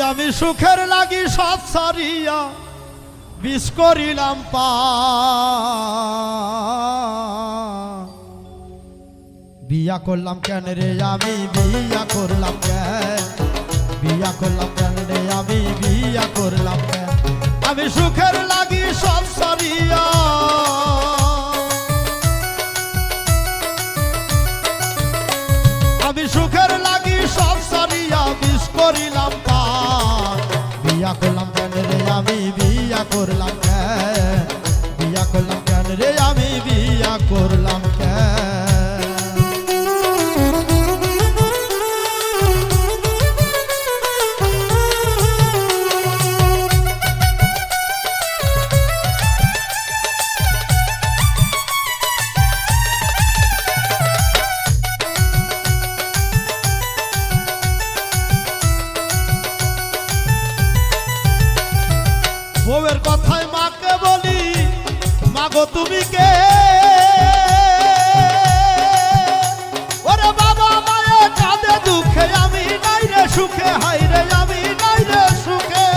আমি সুখের লাগি সব সারিয়া বিষ করিলাম পা। বিয়া করলাম কেন রে আমি? বিয়া করলাম কেন? বিয়া করলাম কেন রে আমি? বিয়া করলাম কেন? আমি সুখের লাগি সব সারিয়া বিয়া করলাম কেন রে? আমি বিয়া করলাম কেন? বিয়া করলাম কেন রে? আমি বিয়া করলাম কেন? বউয়ের কথায় মাকে বলি, মাগো, তুমি কে? ওরে বাবা মায়ে কাঁদে দুঃখে, আমি নাই রে সুখে হাই রে, আমি নাই রে সুখে।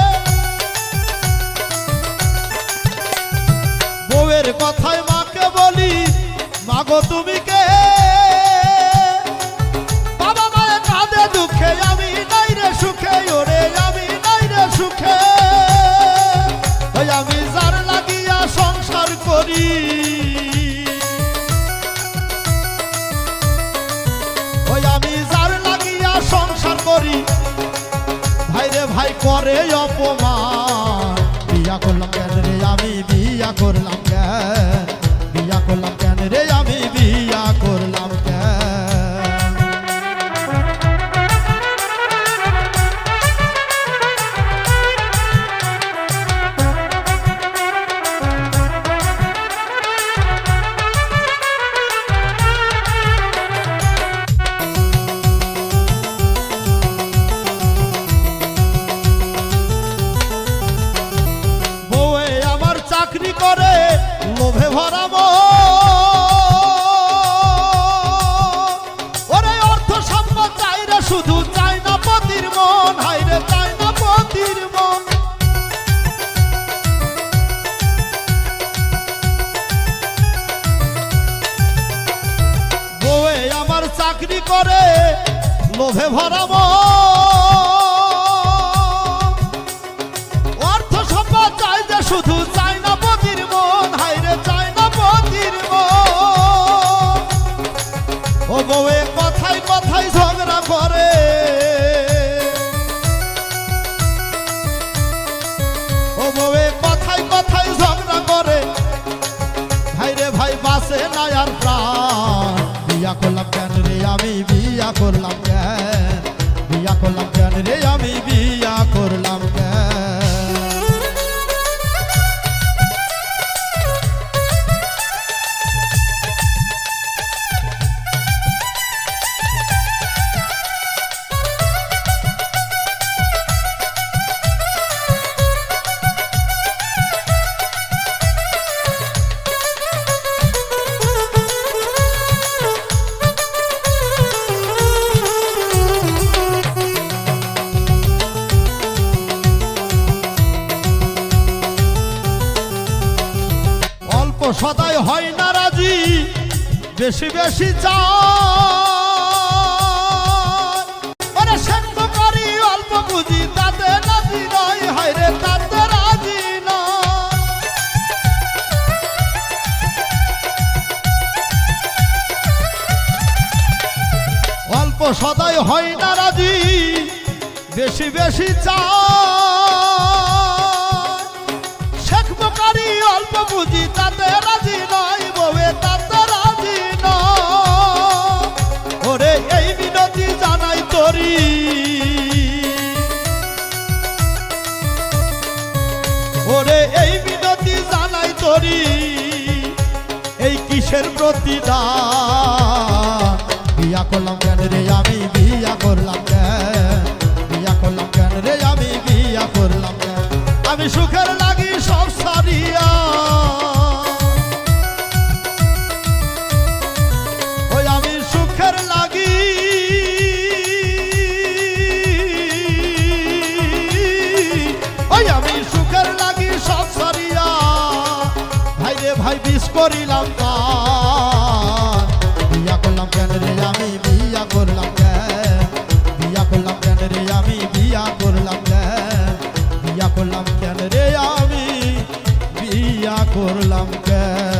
বউয়ের কথায় মাকে বলি, মাগো, তুমি আমি যার লাগিয়া সংসার করি। ওই আমি যার লাগিয়া সংসার করি। ভাই রে ভাই করে অপমান। বিয়া করলাম কেন রে? আমি বিয়া করলাম কেন? বিয়া করলাম কেন রে? লোভে ভরা মন। অর্থ সম্পদ চাই যে শুধু চাই না পতির মন। হাইরে চাই না পতির মন। ও বউয়ে কথায় কথায় ঝগড়া করে। ও বউয়ে কথায় কথায় ঝগড়া ভাই, বাসে না আর প্রাণ। বিয়া করলাম কেন রে আমি? বিয়া করলাম করলাম কেন সদাই হয় না রাজি, বেশি বেশি চায় অল্প বুঝি তাতে রাজি নয়, হায় রে, তাতে রাজি অল্প সদাই হয় না রাজি, বেশি বেশি চায় ওরে এই বিনতি জানাই তোরি, এই কিসের প্রতিদান করলাম কেন রে আমি? বিয়া করলাম কেন? বিয়া করলাম কেন রে আমি? বিয়া করলাম কেন? আমি সুখের করিলাম তার বিয়া করলাম কেন রে আমি? বিয়া করলাম কেন? বিয়া করলাম কেন রে আমি? বিয়া করলাম বিয়া করলাম কেন রে আমি? বিয়া করলাম কেন?